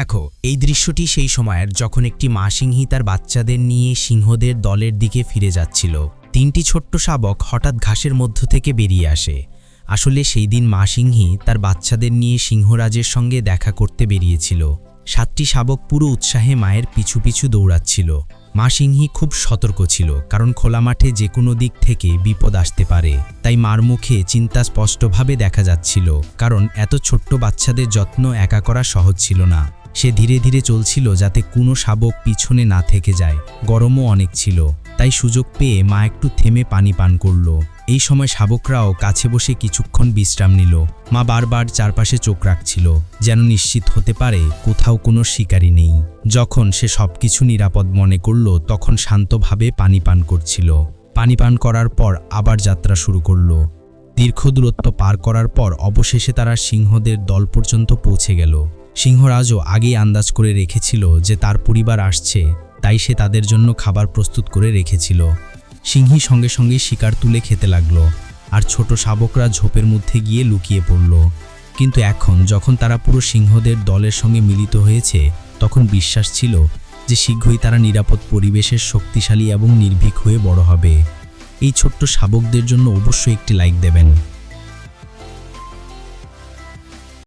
দেখো, এই দৃশ্যটি সেই সময়ের যখন একটি মা সিংহী তার বাচ্চাদের নিয়ে সিংহদের দলের দিকে ফিরে যাচ্ছিল। তিনটি ছোট্ট শাবক হঠাৎ ঘাসের মধ্য থেকে বেরিয়ে আসে। আসলে সেই দিন মা সিংহী তার বাচ্চাদের নিয়ে সিংহরাজের সঙ্গে দেখা করতে বেরিয়েছিল। সাতটি শাবক পুরো উৎসাহে মায়ের পিছু পিছু দৌড়াচ্ছিল। মা সিংহী খুব সতর্ক ছিল, কারণ খোলা মাঠে যে কোনো দিক থেকে বিপদ আসতে পারে। তাই মার মুখে চিন্তা স্পষ্টভাবে দেখা যাচ্ছিল, কারণ এত ছোট্ট বাচ্চাদের যত্ন একা করা সহজ ছিল না। সে ধীরে ধীরে চলছিল যাতে কোনো শাবক পিছনে না থেকে যায়। গরমও অনেক ছিল, তাই সুযোগ পেয়ে মা একটু থেমে পানি পান করল। এই সময় শাবকরাও কাছে বসে কিছুক্ষণ বিশ্রাম নিল। মা বারবার চারপাশে চোখ রাখছিল, যেন নিশ্চিত হতে পারে কোথাও কোনো শিকারি নেই। যখন সে সবকিছু নিরাপদ মনে করল, তখন শান্তভাবে পানি পান করছিল। পানি পান করার পর আবার যাত্রা শুরু করল। দীর্ঘ দূরত্ব পার করার পর অবশেষে তারা সিংহদের দল পর্যন্ত পৌঁছে গেল। সিংহরাজও আগেই আন্দাজ করে রেখেছিল যে তার পরিবার আসছে, তাই সে তাদের জন্য খাবার প্রস্তুত করে রেখেছিল। সিংহী সঙ্গে সঙ্গে শিকার তুলে খেতে লাগল, আর ছোট শাবকরা ঝোপের মধ্যে গিয়ে লুকিয়ে পড়ল। কিন্তু এখন যখন তারা পুরো সিংহদের দলের সঙ্গে মিলিত হয়েছে, তখন বিশ্বাস ছিল যে শীঘ্রই তারা নিরাপদ পরিবেশের শক্তিশালী এবং নির্ভীক হয়ে বড় হবে। এই ছোট্ট শাবকদের জন্য অবশ্যই একটি লাইক দেবেন।